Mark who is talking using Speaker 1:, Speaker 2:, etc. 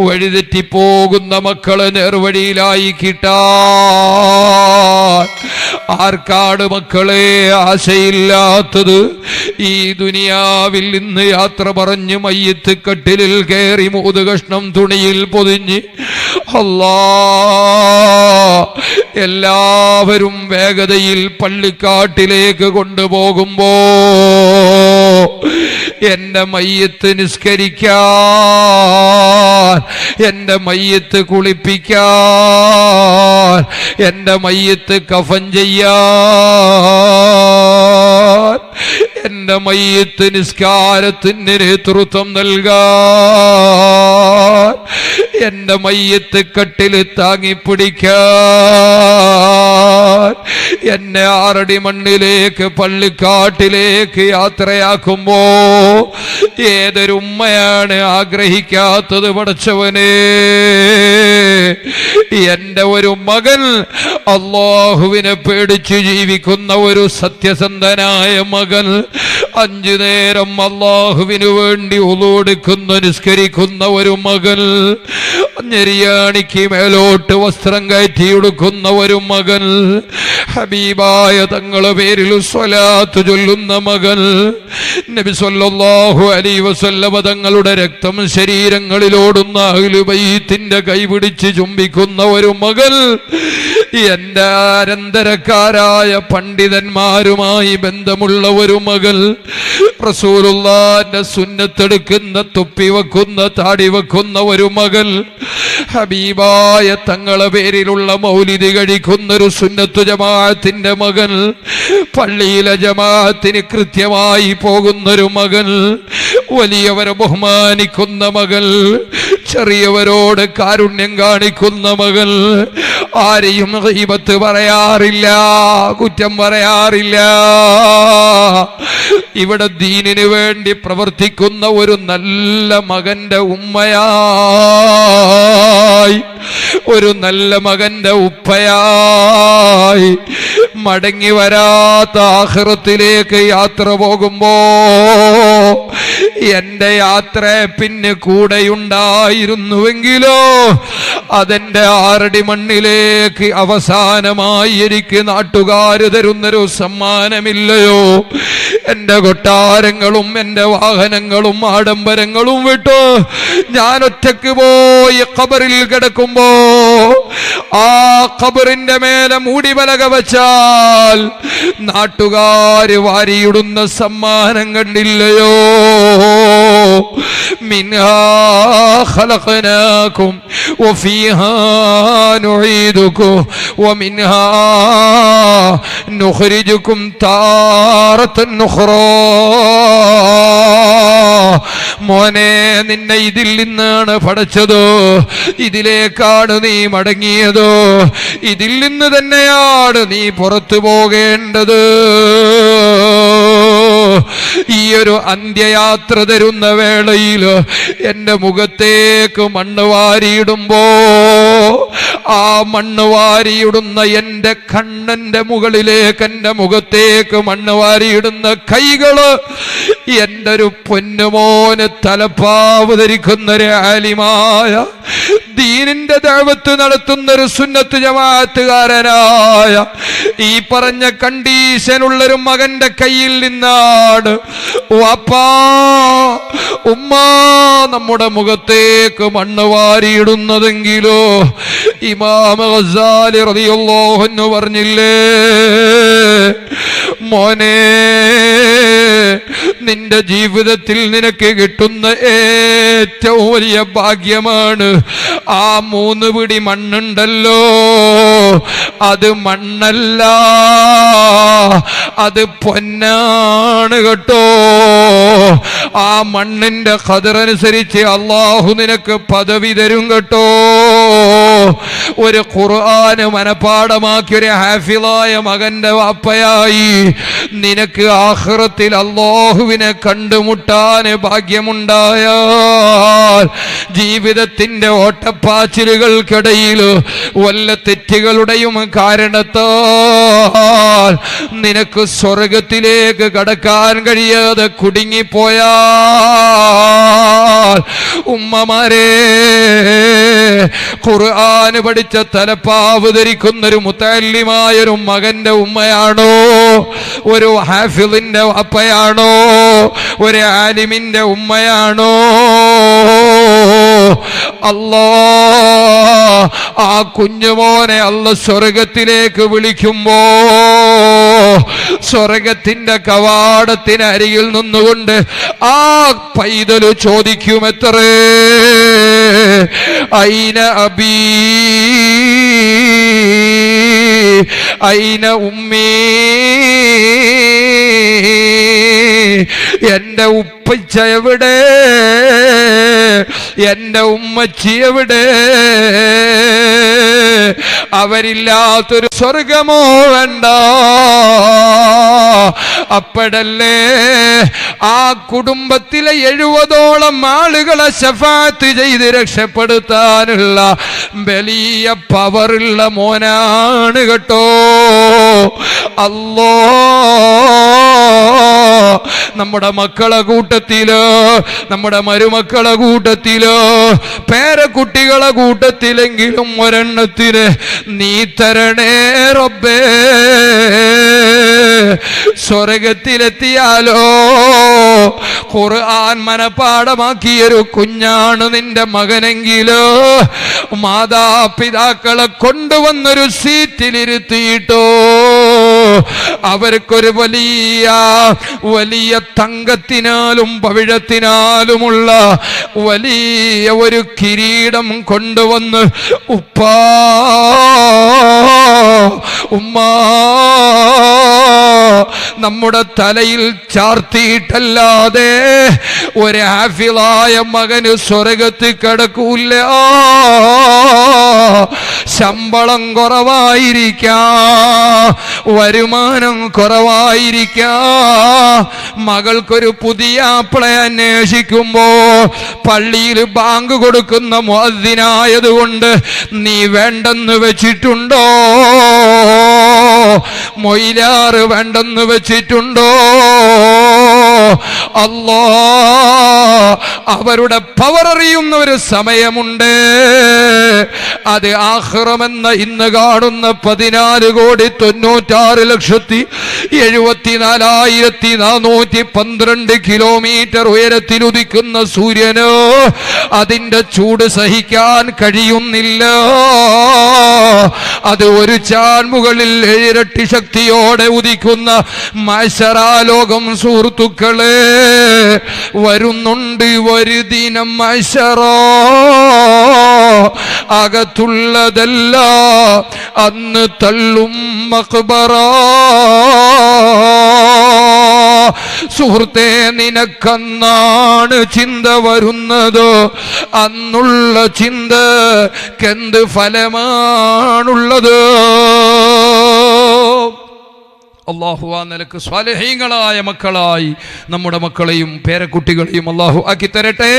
Speaker 1: വഴിതെറ്റിപ്പോകുന്ന മക്കളെ നേർവഴിയിലായി കിട്ടാൻ ആർക്കാട് മക്കളെ ആശയില്ലാത്തത്? ഈ ദുനിയാവിൽ നിന്ന് യാത്ര പറഞ്ഞ് മയ്യത്ത് കട്ടിലിൽ കയറി മൂത് കഷ്ണം തുണിയിൽ പൊതിഞ്ഞ് എല്ലാവരും വേഗതയിൽ പള്ളിക്കാട്ടിലേക്ക് കൊണ്ടുപോകുമ്പോ എന്റെ മയ്യത്ത് നിസ്കരിക്കാൻ എന്റെ മയ്യത്ത് കുളിപ്പിക്കാൻ എന്റെ മയ്യത്ത് കഫൻ ചെയ്യാൻ എന്റെ മയ്യത്ത് നിസ്കാരത്തിന് നേതൃത്വം നൽകാൻ എന്റെ മയ്യത്ത് കട്ടിൽ താങ്ങിപ്പിടിക്കാൻ എന്നെ ആറടി മണ്ണിലേക്ക് പള്ളിക്കാട്ടിലേക്ക് യാത്രയാക്കുമ്പോ ഏതൊരു ഉമ്മയാണ് ആഗ്രഹിക്കാത്തത് പഠിച്ചവനെ എന്റെ ഒരു മകൻ അള്ളാഹുവിനെ പേടിച്ച് ജീവിക്കുന്ന ഒരു സത്യസന്ധനായ മകൻ അഞ്ചു നേരം അള്ളാഹുവിനു വേണ്ടി ഉളോടുക്കുന്ന നിസ്കരിക്കുന്ന ഒരു മകൻ. ഞെരിയാണിക്ക് മേലോട്ട് വസ്ത്രം കയറ്റിയെടുക്കുന്ന ഒരു മകൻ. ഹബീബായ തങ്ങളെ പേരിൽ സ്വലാത്ത് ചൊല്ലുന്ന മകൻ നബി സല്ലല്ലാഹു അലൈഹി വസല്ലമ തങ്ങളുടെ രക്തം ശരീരങ്ങളിലോടുന്ന അഹ്ലുബൈത്തിന്റെ കൈപിടിച്ച് ചുംബിക്കുന്ന ഒരു മകൾ എന്റെ ആരന്തരക്കാരായ പണ്ഡിതന്മാരുമായി ബന്ധമുള്ള ഒരു മകൾ റസൂലുള്ളാന്റെ സുന്നത്തെടുക്കുന്ന തൊപ്പി വെക്കുന്ന താടി വെക്കുന്ന ഒരു മകൾ ഹബീബായ തങ്ങളെ പേരിലുള്ള മൗലിതി കഴിക്കുന്ന ഒരു സുന്നത്തു ജമാഅത്തിന്റെ മകൻ പള്ളിയിലെ ജമാഅത്തിന് കൃത്യമായി പോകുന്നൊരു മകൻ വലിയവരെ ബഹുമാനിക്കുന്ന മകൻ ചെറിയവരോട് കാരുണ്യം കാണിക്കുന്ന മകൻ. ആരെയും ഹൈബത്ത് പറയാറില്ല കുറ്റം പറയാറില്ല. ഇവിടെ ദീനിന് വേണ്ടി പ്രവർത്തിക്കുന്ന ഒരു നല്ല മകന്റെ ഉമ്മയായി. ഒരു നല്ല മകന്റെ ഉപ്പയായി. മടങ്ങി വരാത്ത ആഹ്റത്തിലേക്ക് യാത്ര പോകുമ്പോ എന്റെ യാത്ര പിന്നെ കൂടെയുണ്ടായിരുന്നുവെങ്കിലോ അതെന്റെ ആറടി മണ്ണിലേക്ക് അവസാനമായി എനിക്ക് നാട്ടുകാര് തരുന്നൊരു സമ്മാനമില്ലയോ. എന്റെ കൊട്ടാരങ്ങളും എന്റെ വാഹനങ്ങളും ആഡംബരങ്ങളും വിട്ടു. ഞാൻ ഒറ്റയ്ക്ക് പോയി കബറിൽ കിടക്കുമ്പോ ആ ഖബറിന്റെ മേലെ മൂടിവലക വച്ചാൽ നാട്ടുകാര് വാരിയിടുന്ന സമ്മാനം കണ്ടില്ലയോ? മിൻഹാ خلقناكم وفيها نعيدكم ومنها نخرجكم تارة أخرى. മോനെ നിന്നെ ഇതിൽ നിന്നാണ് പഠിച്ചതോ ഇതിലേക്കാണ് നീ മടങ്ങിയതോ. ഇതിൽ നിന്ന് തന്നെയാണ് നീ പുറത്തു പോകേണ്ടത്. ഈ ഒരു അന്ത്യയാത്ര തരുന്ന വേളയിൽ എന്റെ മുഖത്തേക്ക് മണ്ണ് വാരിയിടുമ്പോ ആ മണ്ണ് വാരിയിടുന്ന എന്റെ കണ്ണന്റെ മുകളിലേക്ക് എന്റെ മുഖത്തേക്ക് മണ്ണ് വാരിയിടുന്ന കൈകൾ എന്റെ ഒരു പൊന്നുമോന് തലപ്പാവ് ധരിക്കുന്ന രാലിമായ ദീനിന്റെ ദൈവത്ത് നടത്തുന്ന ഒരു സുന്നത്ത് ജമാഅത്തുകാരനായ ഈ പറഞ്ഞ കണ്ടീഷനുള്ളൊരു മകന്റെ കയ്യിൽ നിന്നാണ് വാപ്പാ ഉമ്മ നമ്മുടെ മുഖത്തേക്ക് മണ്ണ് വാരിയിടുന്നതെങ്കിലോ? ഇമാമ പറഞ്ഞില്ലേ മോനെ നിന്റെ ജീവിതത്തിൽ നിനക്ക് കിട്ടുന്ന ഏറ്റവും വലിയ ഭാഗ്യമാണ് ആ മൂന്ന് പിടി മണ്ണുണ്ടല്ലോ. അത് മണ്ണല്ല. അത് പൊന്നാണ് കേട്ടോ. ആ മണ്ണിന്റെ ഖദറനുസരിച്ച് അള്ളാഹു നിനക്ക് പദവി തരും കേട്ടോ. ഒരു ഖുർആന് മനപാഠമാക്കി ഒരു ഹാഫിലായ മകന്റെ വാപ്പയായി. നിനക്ക് ആഹ്റത്തിൽ അള്ളാഹുവിനെ കണ്ടുമുട്ടാൻ ഭാഗ്യമുണ്ടായ ജീവിതത്തിന്റെ ഓട്ടപ്പാച്ചിലുകൾക്കിടയിൽ വല്ല തെറ്റുകളുടെയും കാരണത്താൽ നിനക്ക് സ്വർഗത്തിലേക്ക് കടക്കാൻ കഴിയാതെ കുടുങ്ങിപ്പോയാൽ ഉമ്മമാരെ ഖുർആന് പഠിച്ച തലപ്പാവ് ധരിക്കുന്നൊരു മുത്തല്ലിമായൊരു മകന്റെ ഉമ്മയാണോ? ഒരു ഹാഫിളിന്റെ അപ്പയാണോ? ഒരു ആലിമിന്റെ ഉമ്മയാണോ? അല്ലോ ആ കുഞ്ഞുമോനെ അല്ല സ്വർഗത്തിലേക്ക് വിളിക്കുമ്പോ സ്വർഗത്തിന്റെ കവാടത്തിന് അരികിൽ നിന്നുകൊണ്ട് ആ പൈതൽ ചോദിക്കുമെത്രേ? ഐന അബീ? ഐന ഉമ്മീ? എന്റെ ഉപ്പച്ച എവിടെ എന്റെ ഉമ്മച്ചി എവിടെ? അവരില്ലാത്തൊരു സ്വർഗമോ വേണ്ട. അപ്പോഴല്ലേ ആ കുടുംബത്തിലെ എഴുപതോളം ആളുകളെ ശഫാത്ത് ചെയ്ത് രക്ഷപ്പെടുത്താനുള്ള വലിയ പവറുള്ള മോനാണ് കേട്ടോ. അല്ലോ നമ്മുടെ മക്കളെ കൂട്ടത്തിൽ നമ്മുടെ മരുമക്കളെ കൂട്ടത്തിൽ പേരക്കുട്ടികളെ കൂട്ടത്തിലെങ്കിലും ഒരെണ്ണത്തിന് നീ തരണേ റബ്ബേ. സ്വർഗത്തിലെത്തിയാലോ? ഖുർആൻ മനപാഠമാക്കിയൊരു കുഞ്ഞാണ് നിന്റെ മകനെങ്കിലോ. മാതാപിതാക്കളെ കൊണ്ടുവന്നൊരു സീറ്റിലിരുത്തിയിട്ടോ. അവർക്കൊരു വലിയ വലിയ തങ്കത്തിനാലും പവിഴത്തിനാലുമുള്ള വലിയ ഒരു കിരീടം കൊണ്ടുവന്ന് ഉപ്പാ ഉമ്മാ നമ്മുടെ തലയിൽ ചാർത്തിയിട്ടല്ലാതെ ഒരു ഹാഫിളായ മകന് സ്വർഗത്ത് കിടക്കൂല്ല. ശമ്പളം കുറവായിരിക്കാം വരുമാനം കുറവായിരിക്കാം. മകൾക്കൊരു പുതിയ ആപ്പിളെ അന്വേഷിക്കുമ്പോ പള്ളിയിൽ ബാങ്ക് കൊടുക്കുന്ന മുഅദ്ദിനായതുകൊണ്ട് നീ വേണ്ടെന്ന് വെച്ചിട്ടുണ്ടോ? മൊയിലാറ് വേണ്ടെന്ന് വെച്ചിട്ടുണ്ടോ? അല്ലോ അവരുടെ പവർ അറിയുന്ന ഒരു സമയമുണ്ട്. അത് ആഹ്റമെന്ന ഇന്ന് കാണുന്ന പതിനാല് കോടി തൊണ്ണൂറ്റാറ് ലക്ഷത്തി എഴുപത്തിനാലായിരത്തി നാനൂറ്റി പന്ത്രണ്ട് കിലോമീറ്റർ ഉയരത്തിലുദിക്കുന്ന സൂര്യനോ അതിന്റെ ചൂട് സഹിക്കാൻ കഴിയുന്നില്ല. അത് ഒരു ചാൻമുകളിൽ ഏഴിരട്ടി ശക്തിയോടെ ഉദിക്കുന്ന മൈസറാലോകം സുഹൃത്തുക്കളെ വരുന്നുണ്ട് ഒരു ദിനം മൈസറോ. അകത്തുള്ളതല്ല അന്ന് തള്ളും മക്ബറ. സുഹൃത്തെ നിനക്കന്നാണ് ചിന്ത വരുന്നത്? അന്നുള്ള ചിന്തക്കെന്ത് ഫലമാണുള്ളത്? അള്ളാഹു ആ നിലയ്ക്ക് സ്വാലഹീങ്ങളായ മക്കളായി നമ്മുടെ മക്കളെയും പേരക്കുട്ടികളെയും അള്ളാഹു ആക്കി തരട്ടെ